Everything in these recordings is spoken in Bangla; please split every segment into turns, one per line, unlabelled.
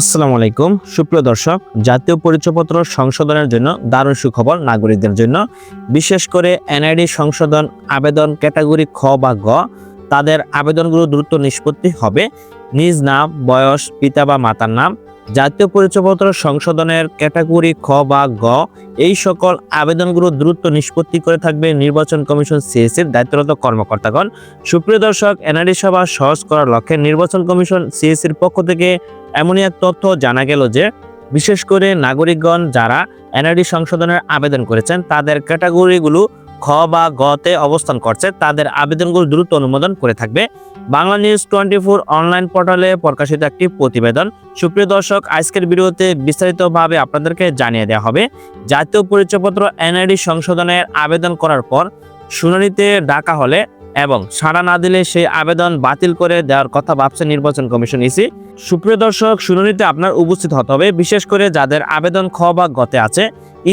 আসসালামু আলাইকুম। সুপ্রিয় দর্শক, জাতীয় পরিচয়পত্র সংশোধনের জন্য দারুণ সুখবর নাগরিকদের জন্য। বিশেষ করে এনআইডি সংশোধন, আবেদন ক্যাটাগরি খ বা গ, তাদের আবেদনগুলো দ্রুত নিষ্পত্তি হবে। নিজ নাম, বয়স, পিতা বা মাতার নাম জাতীয় পরিচয়পত্র সংশোধনের ক্যাটাগরি খ বা গ, এই সকল আবেদনগুলো দ্রুত নিষ্পত্তি করে থাকবে নির্বাচন কমিশন সিএসির দায়িত্বরত কর্মকর্তাগণ। সুপ্রিয় দর্শক এনআইডি সভা সহজ করার লক্ষ্যে নির্বাচন কমিশন সিএসির পক্ষ থেকে এমনই এক তথ্য জানা গেল যে, বিশেষ করে নাগরিকগণ যারা এনআরডি সংশোধনের আবেদন করেছেন, তাদের ক্যাটাগরিগুলো খ বা গতে অবস্থান করছে, তাদের আবেদনগুলো দ্রুত অনুমোদন করে থাকবে। Bangla news twenty four online পোর্টালে প্রকাশিত একটি প্রতিবেদন। সুপ্রিয় দর্শক, আজকের ভিডিওতে বিস্তারিতভাবে আপনাদেরকে জানিয়ে দেওয়া হবে। জাতীয় পরিচয়পত্র এনআইডি সংশোধনের আবেদন করার পর শুনানিতে ডাকা হলে এবং সাড়া না দিলে সেই আবেদন বাতিল করে দেওয়ার কথা ভাবছে নির্বাচন কমিশন ইসি। সুপ্রিয় দর্শক, শুনানিতে আপনার উপস্থিত হতে হবে, বিশেষ করে যাদের আবেদন খ বা গতে আছে।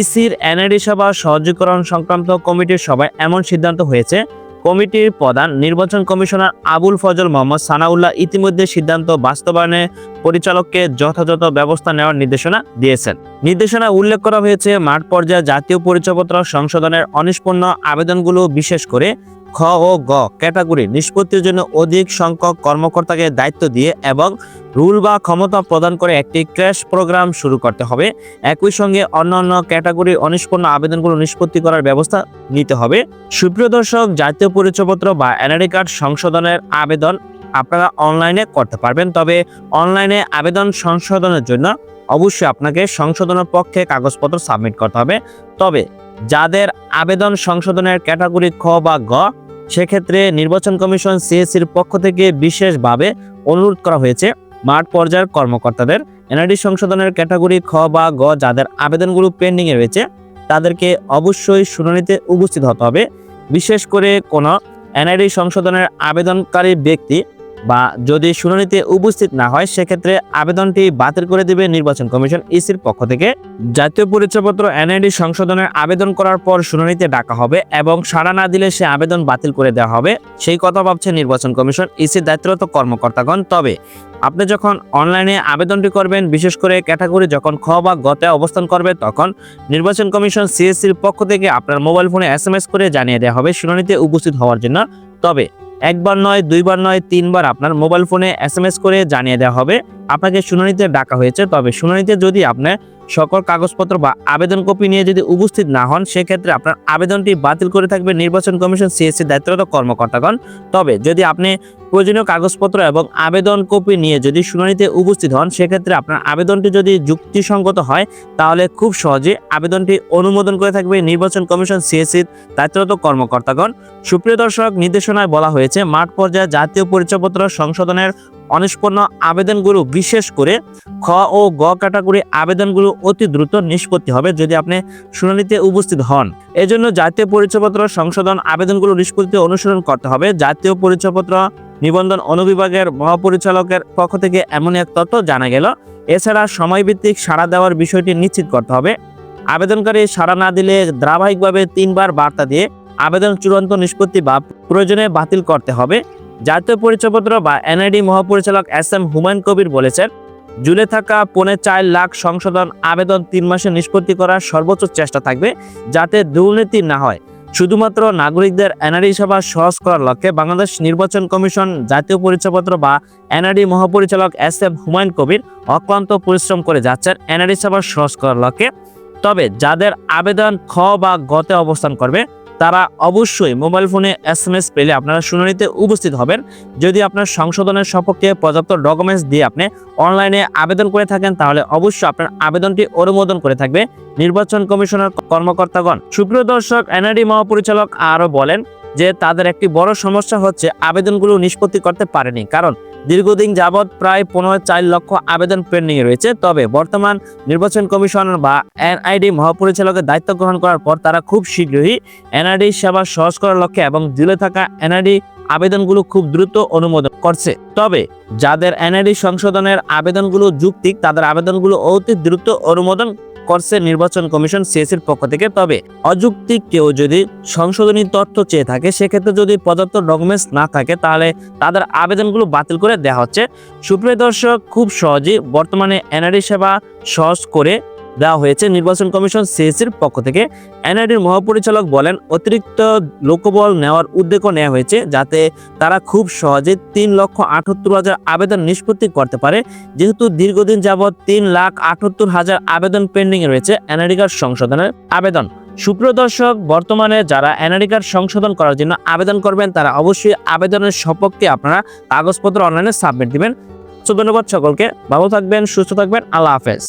ইসির এনআইডি সভা সহজীকরণ সংক্রান্ত কমিটির সভায় এমন সিদ্ধান্ত হয়েছে কমিটির প্রধান নির্বাচন কমিশনার আবুল ফজল মোহাম্মদ সানাউল্লাহ ইতিমধ্যে সিদ্ধান্ত বাস্তবায়নে পরিচালককে যথাযথ ব্যবস্থা নেওয়ার নির্দেশনা দিয়েছেন। নির্দেশনা উল্লেখ করা হয়েছে, মাঠ পর্যায়ে জাতীয় পরিচয়পত্র সংশোধনের অনিষ্পন্ন আবেদনগুলো বিশেষ করে খ ও গ ক্যাটাগরি নিষ্পত্তির জন্য অধিক সংখ্যক কর্মকর্তাকে দায়িত্ব দিয়ে এবং রুল বা ক্ষমতা প্রদান করে একটি ক্র্যাশ প্রোগ্রাম শুরু করতে হবে। একই সঙ্গে অন্যান্য ক্যাটাগরি অনিষ্পন্ন আবেদনগুলো নিষ্পত্তি করার ব্যবস্থা নিতে হবে। সুপ্রিয় দর্শক, জাতীয় পরিচয়পত্র বা এনআরডি কার্ড সংশোধনের আবেদন আপনারা অনলাইনে করতে পারবেন। তবে অনলাইনে আবেদন সংশোধনের জন্য অবশ্যই আপনাকে সংশোধনের পক্ষে কাগজপত্র সাবমিট করতে হবে। তবে যাদের আবেদন সংশোধনের ক্যাটাগরি খ বা গ সেক্ষেত্রে নির্বাচন কমিশন সিএসির পক্ষ থেকে বিশেষভাবে অনুরোধ করা হয়েছে মাঠ পর্যায়ের কর্মকর্তাদের। এনআরডি সংশোধনের ক্যাটাগরি খ বা গ যাদের আবেদনগুলো পেন্ডিংয়ে রয়েছে, তাদেরকে অবশ্যই শুনানিতে উপস্থিত হতে হবে। বিশেষ করে কোনো এনআইডি সংশোধনের আবেদনকারী ব্যক্তি বা যদি শুনানিতে উপস্থিত না হয়, সেক্ষেত্রে আবেদনটি বাতিল করে দেবে নির্বাচন কমিশন ইসির পক্ষ থেকে। জাতীয় পরিচয়পত্র, এনআইডি সংশোধনের আবেদন করার পর শুনানিতে ডাকা হবে এবং সাড়া না দিলে সে আবেদন বাতিল করে দেওয়া হবে, সেই কথা ভাবছে নির্বাচন কমিশন ইসির দায়িত্বরত কর্মকর্তাগণ। তবে আপনি যখন অনলাইনে আবেদনটি করবেন, বিশেষ করে ক্যাটাগরি যখন খ বা গতে অবস্থান করবে, তখন নির্বাচন কমিশন সিএসসির পক্ষ থেকে আপনার মোবাইল ফোনে এস করে জানিয়ে দেওয়া হবে শুনানিতে উপস্থিত হওয়ার জন্য। তবে একবার নয় দুইবার নয় তিনবার আপনার মোবাইল ফোনে এস করে জানিয়ে দেওয়া হবে। আপনাকে শুনানিতে ডাকা হয়েছে। তবে শুনানিতে যদি আপনার সকল কাগজপত্র বা আবেদন কপি নিয়ে যদি উপস্থিত না হন, সেক্ষেত্রে আপনার আবেদনটি বাতিল করে থাকবে নির্বাচন কমিশন সিএসসি দায়িত্বরত কর্মকর্তাগণ। তবে যদি আপনি প্রয়োজনীয় কাগজপত্র এবং আবেদন কপি নিয়ে যদি শুনানিতে উপস্থিত হন, সেক্ষেত্রে আপনার আবেদনটি যদি যুক্তিসঙ্গত হয়, তাহলে খুব সহজে আবেদনটি অনুমোদন করে থাকবে নির্বাচন কমিশন সিএসসির দায়িত্বরত কর্মকর্তাগণ। সুপ্রিয় দর্শক, নির্দেশনায় বলা হয়েছে, মাঠ পর্যায়ে জাতীয় পরিচয়পত্র সংশোধনের অনিষ্পন্ন আবেদনগুলো বিশেষ করে খ ও গ ক্যাটাগরি আবেদনগুলো অতি দ্রুত নিষ্পত্তি হবে যদি আপনি শুনানিতে উপস্থিত হন। এজন্য জাতীয় পরিচয়পত্র সংশোধন আবেদনগুলো নিষ্পত্তি অনুসরণ করতে হবে। জাতীয় পরিচয়পত্র নিবন্ধন অনুবিভাগের মহাপরিচালকের পক্ষ থেকে এমন এক তথ্য জানা গেল। এছাড়া সময়ভিত্তিক সাড়া দেওয়ার বিষয়টি নিশ্চিত করতে হবে। আবেদনকারী সাড়া না দিলে ধারাবাহিকভাবে তিনবার বার্তা দিয়ে আবেদন চূড়ান্ত নিষ্পত্তি বা প্রয়োজনে বাতিল করতে হবে। জাতীয় পরিচয়পত্র বা এনআইডি মহাপরিচালক এস এম হুমায়ুন কবির বলেছেন, জুলে থাকা পৌনে চার লাখ সংশোধন আবেদন তিন মাসে নিষ্পত্তি করার সর্বোচ্চ চেষ্টা থাকবে যাতে দুর্নীতি না হয়। শুধুমাত্র নাগরিকদের এনআরডি সেবা সহজ করার লক্ষ্যে বাংলাদেশ নির্বাচন কমিশন জাতীয় পরিচয়পত্র বা এনআরডি মহাপরিচালক এস এম হুমায়ুন কবির অক্লান্ত পরিশ্রম করে যাচ্ছেন এনআরডি সেবা সহজ করার লক্ষ্যে। তবে যাদের আবেদন খ বা গতে অবস্থান করবে তারা অবশ্যই মোবাইল ফোনে এস এম এস পেলে আপনারা শুনানিতে উপস্থিত হবেন। যদি আপনার সংশোধনের সপক্ষে পর্যাপ্ত ডকুমেন্টস দিয়ে আপনি অনলাইনে আবেদন করে থাকেন, তাহলে অবশ্যই আপনার আবেদনটি অনুমোদন করে থাকবে। নির্বাচন কমিশনের কর্মকর্তাগণ, সুপ্রিয় দর্শক এনআরডি মহাপরিচালক আরও বলেন যে, তাদের একটি বড় সমস্যা হচ্ছে আবেদনগুলো নিষ্পত্তি করতে পারেনি। কারণ দীর্ঘদিন যাবৎ প্রায় পনেরো চার লক্ষ আবেদন পেন্ডিংয়ে রয়েছে। তবে বর্তমান নির্বাচন কমিশন বা এনআইডি মহাপরিচালকের দায়িত্ব গ্রহণ করার পর তারা খুব শীঘ্রই এনআইডি সেবা সহজ করার লক্ষ্যে এবং জেলে থাকা এনআইডি আবেদনগুলো খুব দ্রুত অনুমোদন করছে। তবে যাদের এনআইডি সংশোধনের আবেদনগুলো যুক্তিক, তাদের আবেদনগুলো অতি দ্রুত অনুমোদন করছে নির্বাচন কমিশন সিএসির পক্ষ থেকে। তবে অযৌক্তিক কেউ যদি সংশোধনী তথ্য চেয়ে থাকে, সেক্ষেত্রে যদি পদার্থ ডকুমেন্টস না থাকে, তাহলে তাদের আবেদনগুলো বাতিল করে দেওয়া হচ্ছে। সুপ্রিয় দর্শক, খুব সহজেই বর্তমানে এনআরডি সেবা সহজ করে দেওয়া হয়েছে। নির্বাচন কমিশন সিএসির পক্ষ থেকে এনআইডির মহাপরিচালক বলেন, অতিরিক্ত লোকবল নেওয়ার উদ্যোগও নেওয়া হয়েছে যাতে তারা খুব সহজে তিন লক্ষ আটাত্তর হাজার আবেদন নিষ্পত্তি করতে পারে। যেহেতু দীর্ঘদিন যাবৎ তিন লাখ আটাত্তর হাজার আবেদন পেন্ডিং রয়েছে এনআইডি কার্ড সংশোধনের আবেদন। সুপ্রিয় দর্শক, বর্তমানে যারা এনআইডি কার্ড সংশোধন করার জন্য আবেদন করবেন, তারা অবশ্যই আবেদনের সপক্ষে আপনারা কাগজপত্র অনলাইনে সাবমিট দিবেন। তো ধন্যবাদ সকলকে, ভালো থাকবেন, সুস্থ থাকবেন, আল্লাহ হাফেজ।